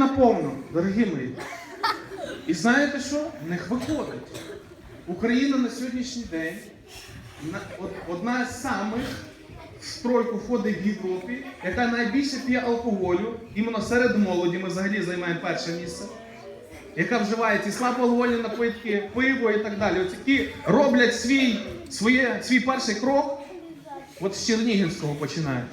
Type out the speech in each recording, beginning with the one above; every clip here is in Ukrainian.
наповну, дорогі мої. І знаєте що? В них виходить. Україна на сьогоднішній день одна з самих в тройку входить в Європі, яка найбільше п'є алкоголю, іменно серед молоді ми взагалі займаємо перше місце, яка вживає ці слабоалкогольні напитки, пиво і так далі. От які роблять свій, своє, свій перший крок, от з Чернігівського починають.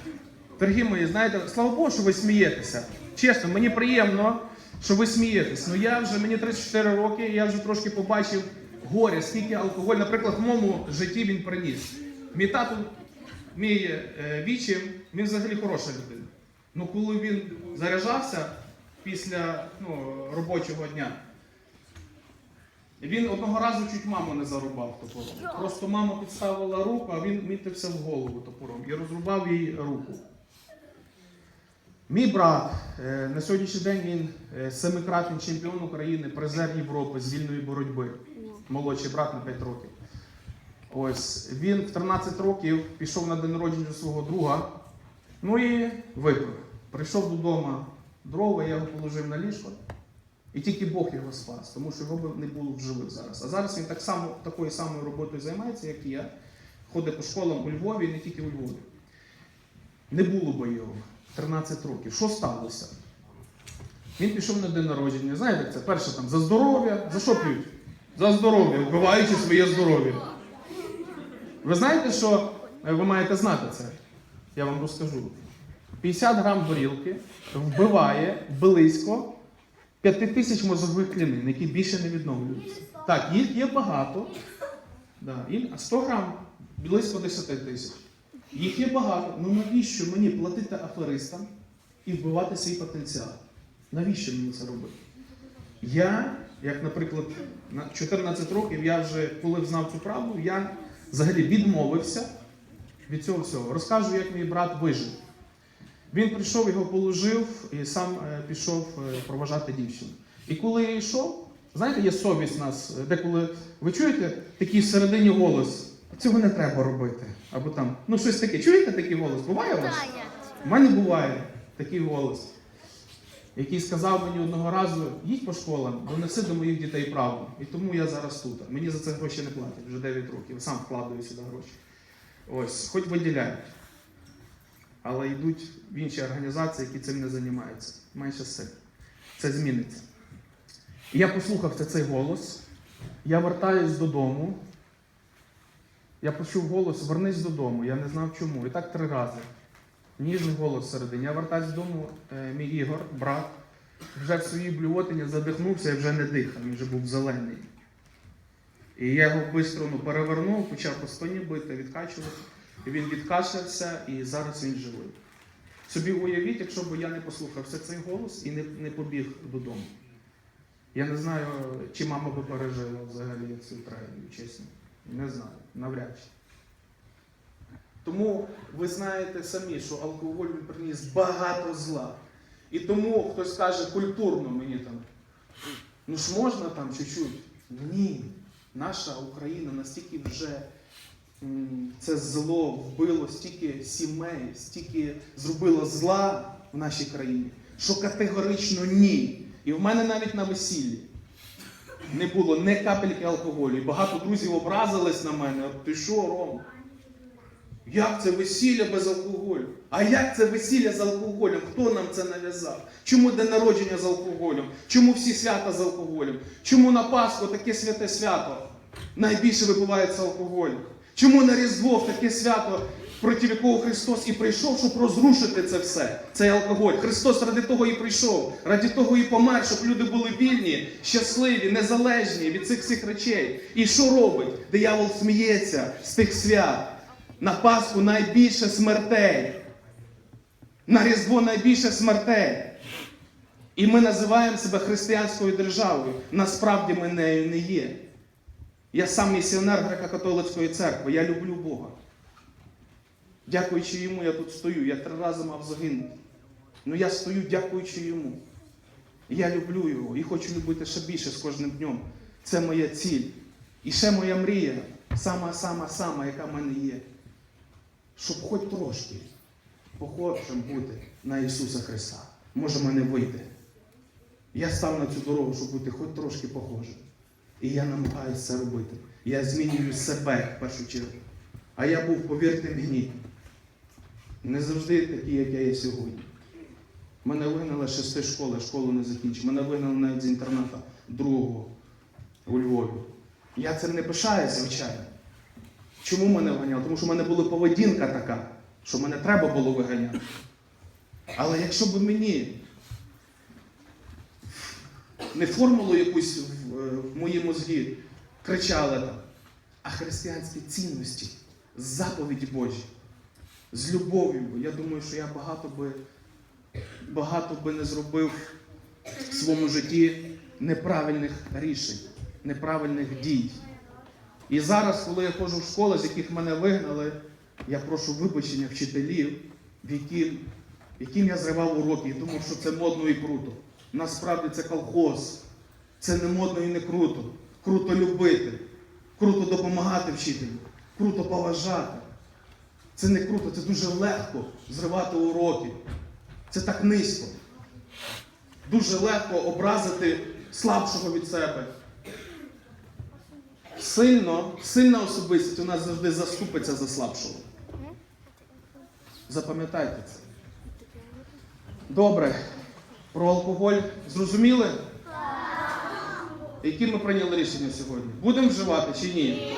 Дорогі мої, знаєте, слава Богу, що ви смієтеся. Чесно, мені приємно, що ви смієтесь. Ну я вже, мені 34 роки, я вже трошки побачив горе, скільки алкоголь, наприклад, в моєму житті він приніс. Мій тато, мій е, вічим, він взагалі хороша людина. Ну коли він заряджався після ну, робочого дня, він одного разу чуть маму не зарубав топором. Просто мама підставила руку, а він мітився в голову топором і розрубав їй руку. Мій брат е, на сьогоднішній день він е, семикратний чемпіон України, призер Європи з вільної боротьби. Молодший брат на 5 років. Ось він в 13 років пішов на день народження свого друга. Ну і випив. Прийшов додому дрова, я його положив на ліжко. І тільки Бог його спас, тому що його б не було в живих зараз. А зараз він так само такою самою роботою займається, як і я. Ходить по школам у Львові і не тільки у Львові. Не було би його 13 років. Що сталося? Він пішов на день народження. Знаєте, це перше там за здоров'я. За що п'ють? За здоров'я, вбиваючи своє здоров'я. Ви знаєте, що е, ви маєте знати це? Я вам розкажу. 50 грам горілки вбиває близько 5 тисяч мозгових клінин, які більше не відновлюються. Так, їх є багато. Да, а 100 грам близько 10 тисяч. Їх є багато. Ну навіщо мені платити аферистам і вбивати свій потенціал? Навіщо мені це робити? Я, як, наприклад, на 14 років, я вже коли знав цю правду, я взагалі відмовився від цього всього. Розкажу, як мій брат вижив. Він прийшов, його положив і сам е, пішов е, проважати дівчину. І коли я йшов, знаєте, є совість нас, е, деколи ви чуєте такий всередині голос, цього не треба робити. Або там, ну щось таке. Чуєте такий голос? Буває у вас? У мене буває такий голос, який сказав мені одного разу: їдь по школам, донеси до моїх дітей правду. І тому я зараз тут. Мені за це гроші не платять вже 9 років. Сам вкладаю сюди гроші. Ось, хоч виділяють. Але йдуть в інші організації, які цим не займаються. Менше сил. Це зміниться. І я послухав це- цей голос. Я вертаюсь додому. Я почув голос, вернись додому. Я не знав чому. І так три рази. Ніжний голос всередині. Я вертаюсь додому, е, мій Ігор, брат, вже в своїй блювотині задихнувся і вже не дихав, він вже був зелений. І я його швидко ну, перевернув, почав по спині бити, відкачувати. І він відкашлявся, і зараз він живий. Собі уявіть, якщо б я не послухався цей голос і не, не побіг додому. Я не знаю, чи мама би пережила взагалі цю трагедію, чесно. Не знаю, навряд чи. Тому ви знаєте самі, що алкоголь він приніс багато зла. І тому хтось каже культурно мені там, ну ж можна там чуть-чуть. Ні, наша Україна настільки вже це зло вбило стільки сімей, стільки зробило зла в нашій країні, що категорично ні. І в мене навіть на весіллі не було не капельки алкоголю. І багато друзів образились на мене. Ти що, Ром? Як це весілля без алкоголю? А як це весілля з алкоголем? Хто нам це нав'язав? Чому день народження з алкоголем? Чому всі свята з алкоголем? Чому на Пасху таке святе свято? Найбільше випивається алкоголь. Чому на Різдво таке свято, проти якого Христос і прийшов, щоб розрушити це все, цей алкоголь? Христос ради того і прийшов, ради того і помер, щоб люди були вільні, щасливі, незалежні від цих всіх речей. І що робить? Диявол сміється з тих свят. На Пасху найбільше смертей. На Різдво найбільше смертей. І ми називаємо себе християнською державою. Насправді ми нею не є. Я сам місіонер греко-католицької церкви. Я люблю Бога. Дякуючи йому, я тут стою. Я три рази мав загинути. Ну я стою, дякуючи йому. Я люблю його і хочу любити ще більше з кожним днем. Це моя ціль. І ще моя мрія, сама-сама-сама, яка в мене є. Щоб хоч трошки похожим бути на Ісуса Христа. Може, мене вийде. Я став на цю дорогу, щоб бути хоч трошки похожим. І я намагаюся це робити. Я змінюю себе в першу чергу. А я був, повірте мені, не завжди такий, як я є сьогодні. Мене вигнали з шести школи, школу не закінчив. Мене вигнали навіть з інтерната другого у Львові. Я цим не пишаюся, звичайно. Чому мене виганяли? Тому що в мене була поведінка така, що мене треба було виганяти. Але якщо б мені не формулу якусь в, е, в мої мозги кричали там, а християнські цінності, заповіді Божі, з любов'ю, я думаю, що я багато би, багато би не зробив в своєму житті неправильних рішень, неправильних дій. І зараз, коли я ходжу в школи, з яких мене вигнали, я прошу вибачення вчителів, яким, яким я зривав уроки і думав, що це модно і круто. Насправді це колхоз. Це не модно і не круто. Круто любити, круто допомагати вчителю, круто поважати. Це не круто, це дуже легко зривати уроки. Це так низько. Дуже легко образити слабшого від себе. Сильно, сильна особистість у нас завжди заступиться за слабшого. Запам'ятайте це. Добре. Про алкоголь зрозуміли? Які ми прийняли рішення сьогодні? Будемо вживати чи ні?